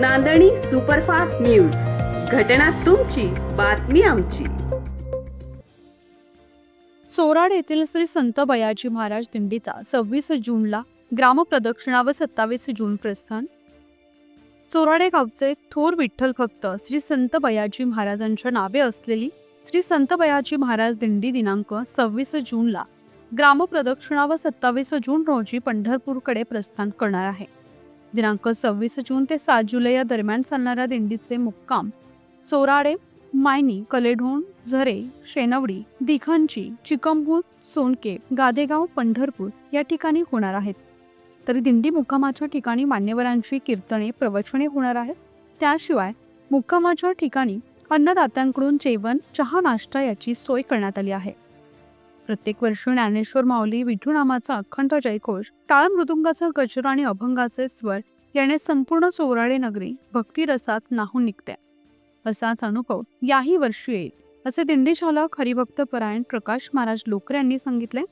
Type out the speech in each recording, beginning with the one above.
नांदणी superfast news. घटना तुमची बातमी आमची. चोराड येथील श्री संत बयाजी महाराज दिंडीचा सव्वीस जूनला ग्रामप्रदक्षिणा व सत्तावीस जून प्रस्थान. चोराडे गावचे थोर विठ्ठल भक्त श्री संत बयाजी महाराजांच्या नावे असलेली श्री संत बयाजी महाराज दिंडी दिनांक सव्वीस जूनला ग्रामप्रदक्षिणा व सत्तावीस जून रोजी पंढरपूरकडे प्रस्थान करणार आहे. दिनांक सव्वीस जून ते सात जुलै या दरम्यान चालणाऱ्या दिंडीचे मुक्काम. सोराडे मायनी कलेढोण झरे शेनवडी दिखंची चिकंबूत सोनके गादेगाव पंढरपूर या ठिकाणी होणार आहेत. तर दिंडी मुक्कामाच्या ठिकाणी मान्यवरांची कीर्तने प्रवचने होणार आहेत. त्याशिवाय मुक्कामाच्या ठिकाणी अन्नदात्यांकडून जेवण चहा नाश्ता याची सोय करण्यात आली आहे. प्रत्येक वर्षी ज्ञानेश्वर माऊली विठू नामाचा अखंड जयघोष टाळ मृदुंगाचा गजर आणि अभंगाचे स्वर याने संपूर्ण चोराडे नगरी भक्तिरसात नाहून निघते. असाच अनुभव याही वर्षी येईल असे दिंडी चालक हरिभक्त परायण प्रकाश महाराज लोकरे यांनी सांगितले.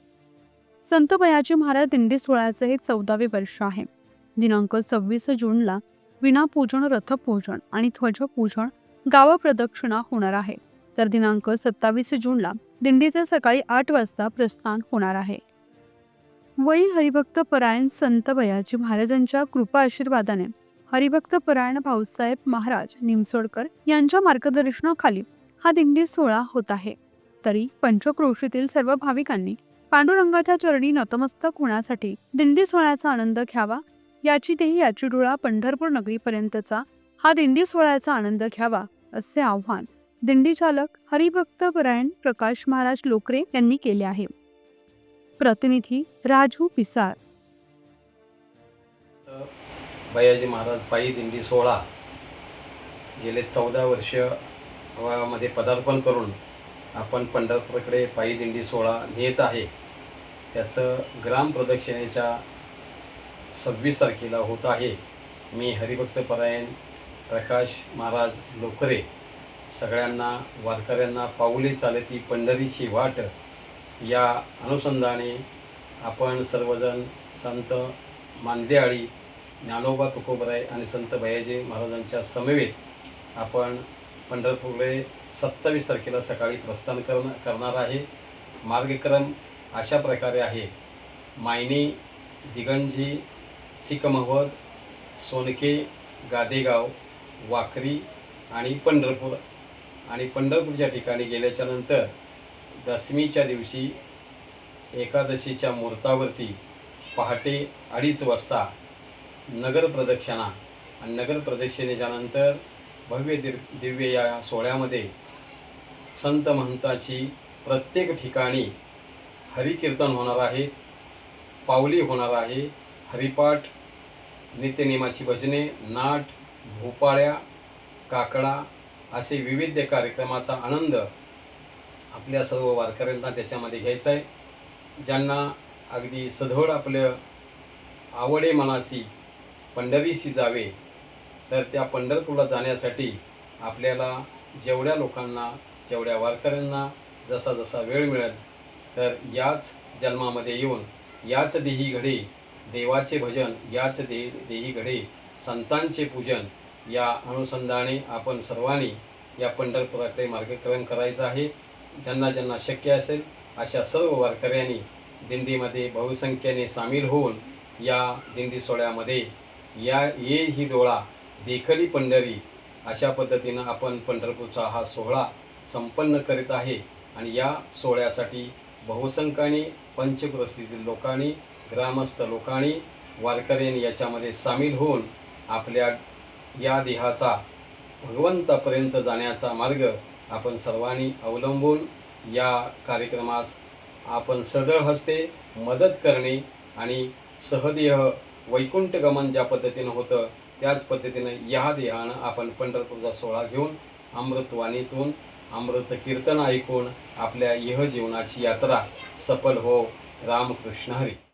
संत बयाजी महाराज दिंडी सोहळ्याचे हे चौदावे वर्ष आहे. दिनांक सव्वीस जूनला विणापूजन रथपूजन आणि ध्वजपूजन गावप्रदक्षिणा होणार आहे. तर दिनांक सत्तावीस जूनला दिंडीचे सकाळी आठ वाजता प्रस्थान होणार आहे. वै हरिभक्त परायण संत बयाजी महाराजांच्या कृपा आशीर्वादाने हरिभक्त परायण भाऊसाहेब महाराज निमसोडकर यांच्या मार्गदर्शनाखाली हा दिंडी सोहळा होत आहे. तरी पंचक्रोशीतील सर्व भाविकांनी पांडुरंगाच्या चरणी नतमस्तक होण्यासाठी दिंडी सोहळ्याचा आनंद घ्यावा याची तेही याची डोळा पंढरपूर नगरीपर्यंतचा हा दिंडी सोहळ्याचा आनंद घ्यावा असे आव्हान दिंडी चालक हरिभक्त परायण प्रकाश महाराज लोकरे यांनी केले आहे. प्रतिनिधी राजू पिसाळ बयाजी महाराज पायी दिंडी सोहळा. गेले चौदा वर्षमध्ये पदार्पण करून आपण पंढरपूरकडे पायी दिंडी सोहळा नेत आहे. त्याचं ग्राम प्रदक्षिणेच्या सव्वीस तारखेला होत आहे. मी हरिभक्त परायण प्रकाश महाराज लोकरे सगळ्यांना वारकऱ्यांना पाऊले चालती पंढरीची वाट. या अनुषंगाने आपण सर्वजण संत मांदेआळी ज्ञानोबा तुकोबराय आणि संत भयाजी महाराजांच्या समवेत आपण पंढरपूरकडे सत्तावीस तारखेला सकाळी प्रस्थान करण करणार आहे. मार्गक्रम अशा प्रकारे आहे. मायनी दिगंजी सिकमहवद सोनके गादेगाव वाकरी आणि पंढरपूर आणि पंढरपूरच्या ठिकाणी गेल्याच्यानंतर दशमीच्या दिवशी एकादशीच्या मुहूर्तावरती पहाटे अडीच वाजता नगर प्रदक्षिणा आणि नगर प्रदक्षिणेच्या नंतर भव्य दिर दिव्य या सोहळ्यामध्ये संत महंताची प्रत्येक ठिकाणी हरिकीर्तन होणार आहे पावली होणार आहे हरिपाठ नित्यनेमाची भजने नाट भोपाळ्या काकडा असे विविध कार्यक्रमाचा आनंद आपल्या सर्व वारकऱ्यांना त्याच्यामध्ये घ्यायचा आहे. ज्यांना अगदी सधोड आपलं आवडे मनासी पंढरीशी जावे तर त्या पंढरपूरला जाण्यासाठी आपल्याला जेवढ्या लोकांना जेवढ्या वारकऱ्यांना जसा जसा वेळ मिळेल तर याच जन्मामध्ये येऊन याच देही घडे देवाचे भजन याच दे देही घडे संतांचे पूजन या अनुसंधाने आपण सर्वांनी या पंढरपुराकडे मार्गक्रमण करायचं आहे. ज्यांना ज्यांना शक्य असेल अशा सर्व वारकऱ्यांनी दिंडीमध्ये बहुसंख्येने सामील होऊन या दिंडी सोहळ्यामध्ये या ये ही डोळा देखली पंढरी अशा पद्धतीनं आपण पंढरपूरचा हा सोहळा संपन्न करीत आहे. आणि या सोहळ्यासाठी बहुसंख्याने पंचक्रोशीतील लोकांनी ग्रामस्थ लोकांनी वारकऱ्यांनी याच्यामध्ये सामील होऊन आपल्या या देहाचा भगवंतापर्यंत जाण्याचा मार्ग आपण सर्वांनी अवलंबून या कार्यक्रमास आपण सढळ हस्ते मदत करणे आणि सहदेह वैकुंठगमन ज्या पद्धतीनं होतं त्याच पद्धतीनं या देहानं आपण पंढरपूरचा सोहळा घेऊन अमृतवाणीतून अमृत कीर्तन ऐकून आपल्या यह जीवनाची यात्रा सफल हो. रामकृष्ण हरी.